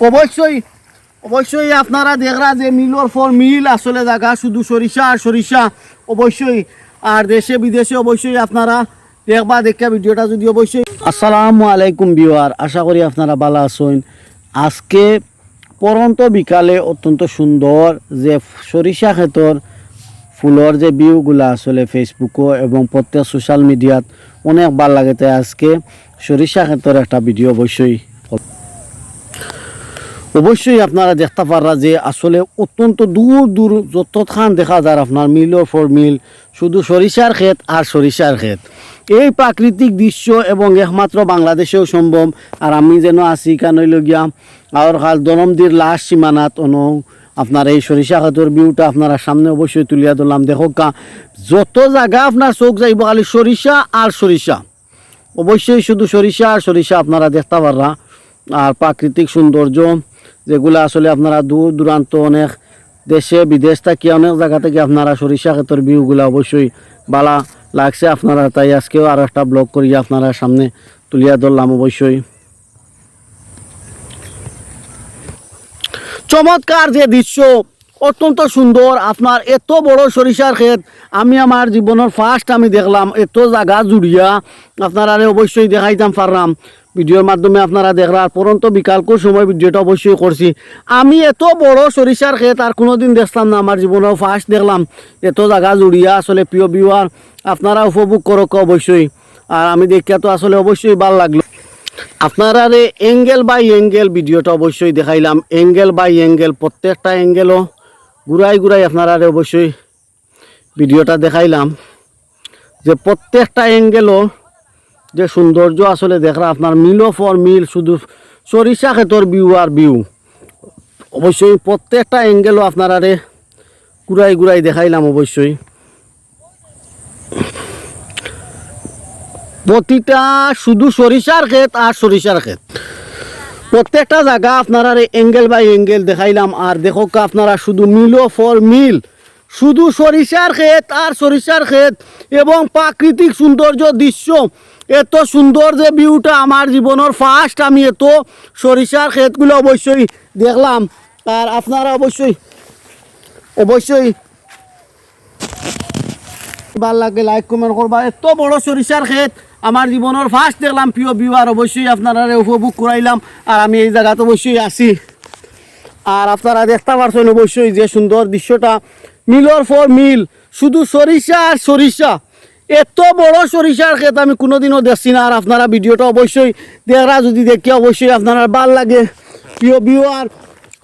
অবশ্যই অবশ্যই আপনারা দেখরা যে মিলর ফর মিল আসলে জায়গা, শুধু সরিষা আর সরিষা, অবশ্যই। আর দেশে, বিদেশে অবশ্যই আপনারা দেখবা, দেখা ভিডিওটা যদি অবশ্যই। আসসালামু আলাইকুম বিওয়ার আশা করি আপনারা ভালো আছেন। আজকে পরন্ত বিকালে অত্যন্ত সুন্দর যে সরিষা ক্ষেতর ফুলর যে ভিউগুলা আসলে ফেসবুকও এবং প্রত্যেক সোশ্যাল মিডিয়াত অনেক ভালো লাগে তাই আজকে সরিষা ক্ষেতর একটা ভিডিও অবশ্যই অবশ্যই আপনারা দেখতে পাররা যে আসলে অত্যন্ত দূর দূর যতখান দেখা যায় আপনার মিলর ফর মিল শুধু সরিষার ক্ষেত আর সরিষার ক্ষেত। এই প্রাকৃতিক দৃশ্য এবং একমাত্র বাংলাদেশেও সম্ভব। আর আমি যেন আছি কানইলগিয়া আর কাল দনমদির লাশ সীমানাত অনু আপনার এই সরিষা খাতর ভিউটা আপনারা সামনে অবশ্যই তুলিয়া ধরলাম। দেখো কা যত জায়গা আপনার চোখ যাইব খালি সরিষা আর সরিষা। অবশ্যই শুধু সরিষা আর সরিষা আপনারা দেখতে পাররা। আর প্রাকৃতিক সৌন্দর্য যেগুলো আসলে আপনারা দূর দূরান্ত অনেক দেশে, বিদেশ থেকে অনেক জায়গা থেকে আপনারা সরিষা ক্ষেতের ভিউগুলো অবশ্যই বালা লাগছে আপনারা, তাই আজকেও আরও একটা ব্লগ করিয়া আপনারা সামনে তুলিয়া ধরলাম অবশ্যই। চমৎকার যে দৃশ্য, অত্যন্ত সুন্দর, আপনার এত বড় সরিষার ক্ষেত, আমি আমার জীবনের ফার্স্ট আমি দেখলাম, এত জায়গা জুড়িয়া আপনারা অবশ্যই দেখাইতাম পারলাম ভিডিওর মাধ্যমে আপনারা দেখলাম পরন্ত বিকালকুর সময় ভিডিওটা অবশ্যই করছি। আমি এত বড় সরিষার ক্ষেত আর কোনোদিন দেখতাম না, আমার জীবনের ফার্স্ট দেখলাম। এত জায়গা জুড়িয়া আসলে প্রিয় বিওয়ার আপনারা উপভোগ করক অবশ্যই। আর আমি দেখিয়া তো আসলে অবশ্যই ভালো লাগল। আপনারা রে এঙ্গেল বাই এঙ্গেল ভিডিওটা অবশ্যই দেখাইলাম। এঙ্গেল বাই এঙ্গেল প্রত্যেকটা এঙ্গেলও ঘুরাই ঘুরাই আপনারা রে অবশ্যই ভিডিওটা দেখাইলাম। যে প্রত্যেকটা এঙ্গেলও যে সৌন্দর্য আসলে দেখরা আপনার মিল ফর মিল শুধু সরিষা ক্ষেতর বিউ আর বিউ অবশ্যই প্রত্যেকটা এঙ্গেলও আপনারা রে ঘুরাই ঘুরাই দেখাইলাম অবশ্যই। প্রতিটা শুধু সরিষার ক্ষেত আর সরিষার ক্ষেত। প্রত্যেকটা জায়গা আপনারা এঙ্গেল বাই এঙ্গেল দেখাইলাম। আর দেখো আপনারা শুধু মিল ফর মিল শুধু সরিষার ক্ষেত আর সরিষার ক্ষেত এবং প্রাকৃতিক সৌন্দর্য দৃশ্য। এত সুন্দর যে ভিউটা আমার জীবনের ফার্স্ট আমি এত সরিষার ক্ষেতগুলো অবশ্যই দেখলাম। আর আপনারা অবশ্যই অবশ্যই ভালো লাগে লাইক কমেন্ট করবা। এত বড় সরিষার ক্ষেত আমার জীবনের ফার্স্ট দেখলাম। প্রিয় আর অবশ্যই আপনারা উপভোগ করাইলাম। আর আমি এই জায়গাতে অবশ্যই আছি। আর আপনারা দেখতে পারছেন অবশ্যই যে সুন্দর দৃশ্যটা। মিলর ফর মিল। শুধু সরিষা আর সরিষা এত বড় সরিষার ক্ষেত আমি কোনোদিনও দেখছি না। আর আপনারা ভিডিওটা অবশ্যই দেখরা যদি দেখি অবশ্যই আপনারা ভালো লাগে। প্রিয় ভিউ আর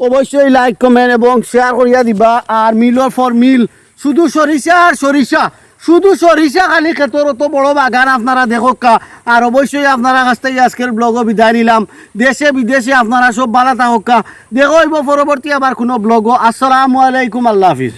অবশ্যই লাইক কমেন্ট এবং শেয়ার করিয়া দিবা। আর মিলর ফর মিল। শুধু সরিষা আর সরিষা শুধু সরিষা খালি ক্ষেতর অত বড় বাগান আপনারা দেখো কা। আর অবশ্যই আপনারা কাছ থেকে আজকের ব্লগও বিদায় নিলাম। দেশে বিদেশে আপনারা সব ভালো থাকুক কা। দেখো পরবর্তী আবার কোনো ব্লগও আসসালামু আলাইকুম, আল্লাহ হাফিজ।